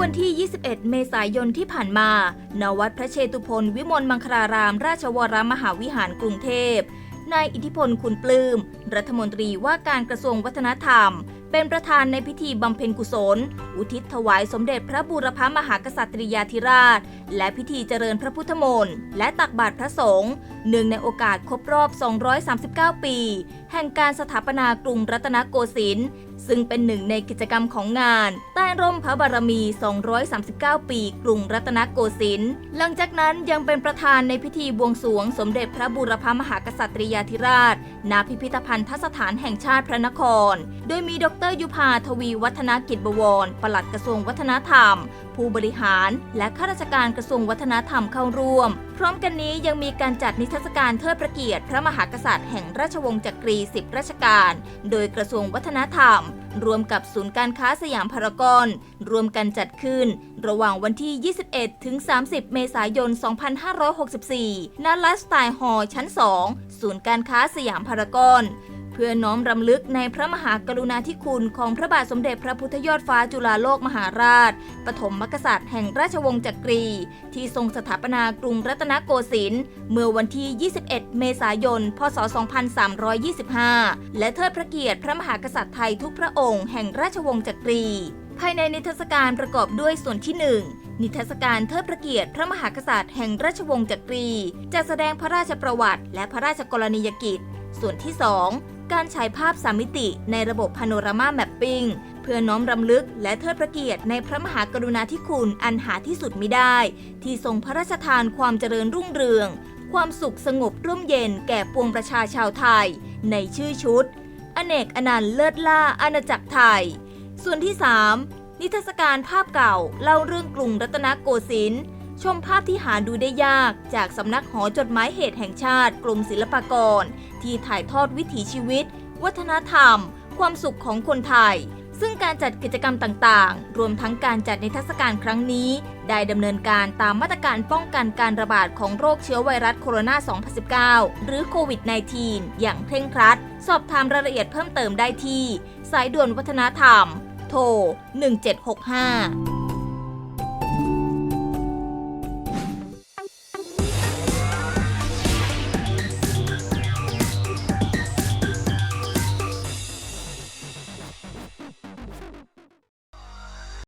วันที่ 21 เมษายนที่ผ่านมาณวัดพระเชตุพนวิมลมังคลาราม ราชวรมหาวิหารกรุงเทพ นายอิทธิพลคุณปลื้ม รัฐมนตรีว่าการกระทรวงวัฒนธรรม เป็นประธานในพิธีบำเพ็ญกุศล อุทิศถวายสมเด็จพระบูรพมหากษัตริยาธิราช และพิธีเจริญพระพุทธมนต์และตักบาตรพระสงฆ์เนื่องในโอกาสครบรอบ 239 ปี แห่งการสถาปนากรุงรัตนโกสินทร์ ซึ่งเป็นหนึ่งในกิจกรรมของงาน ใต้ร่มพระบารมี 239 ปี กรุงรัตนโกสินทร์ หลังจากนั้นยังเป็นประธานในพิธีบวงสรวงสมเด็จพระบูรพมหากษัตริยาธิราช ณ พิพิธภัณฑสถานแห่งชาติพระนคร โดยมีดรยุพาทวีวัฒนกิจบวร ปลัดกระทรวงวัฒนธรรม ผู้บริหาร และข้าราชการกระทรวงวัฒนธรรมเข้าร่วม ร้อมกันนี้ยังมีการจัดนิทรรศการเทิดพระเกียรติ พระมหากษัตริย์แห่งราชวงศ์จักรี 10 ราชการ โดยกระทรวงวัฒนธรรม รวมกับศูนย์การค้าสยามพารากอนรวมกันจัดขึ้น ระหว่างวันที่ 21 ถึง 30 เมษายน 2564 ณ ไลฟ์สไตล์ฮอลล์ชั้น 2 ศูนย์การค้าสยามพารากอน เพื่อน้อมรำลึกในพระมหากรุณาธิคุณของพระบาทสมเด็จพระพุทธยอดฟ้าจุฬาโลกมหาราช ปฐมมกษัตริย์แห่งราชวงศ์จักรี ที่ทรงสถาปนากรุงรัตนโกสินทร์เมื่อวันที่ 21 เมษายน พศ 2325 และเทิดพระเกียรติพระมหากษัตริย์ไทยทุกพระองค์แห่งราชวงศ์จักรี ภายในนิทรรศการประกอบด้วยส่วนที่ 1นิทรรศการเทิดพระเกียรติพระมหากษัตริย์แห่งราชวงศ์จักรีจะแสดงพระราชประวัติ และพระราชกรณียกิจ ส่วนที่ 2 การฉายภาพสามมิติในระบบพาโนรามาแมปปิ้งเพื่อน้อมรำลึกและเทิดพระเกียรติในพระมหากรุณาธิคุณอันหาที่สุดมิได้ ที่ทรงพระราชทานความเจริญรุ่งเรือง ความสุขสงบร่มเย็นแก่ปวงประชาชาวไทย ในชื่อชุด อเนกอนันต์เลิศล่าอาณาจักรไทย ส่วนที่ 3 นิทรรศการภาพเก่าเล่าเรื่องกรุงรัตนโกสินทร์ชมภาพที่หาดูได้ยากจากสำนักหอจดหมายเหตุแห่งชาติกรมศิลปากร ที่ถ่ายทอดวิถีชีวิต วัฒนธรรม ความสุขของคนไทย ซึ่งการจัดกิจกรรมต่างๆ รวมทั้งการจัดนิทรรศการครั้งนี้ ได้ดำเนินการตามมาตรการป้องกันการระบาดของโรคเชื้อไวรัสโคโรนา 2019 หรือโควิด -19 อย่างเคร่งครัด สอบถามรายละเอียดเพิ่มเติมได้ที่ สายด่วนวัฒนธรรม โทร 1765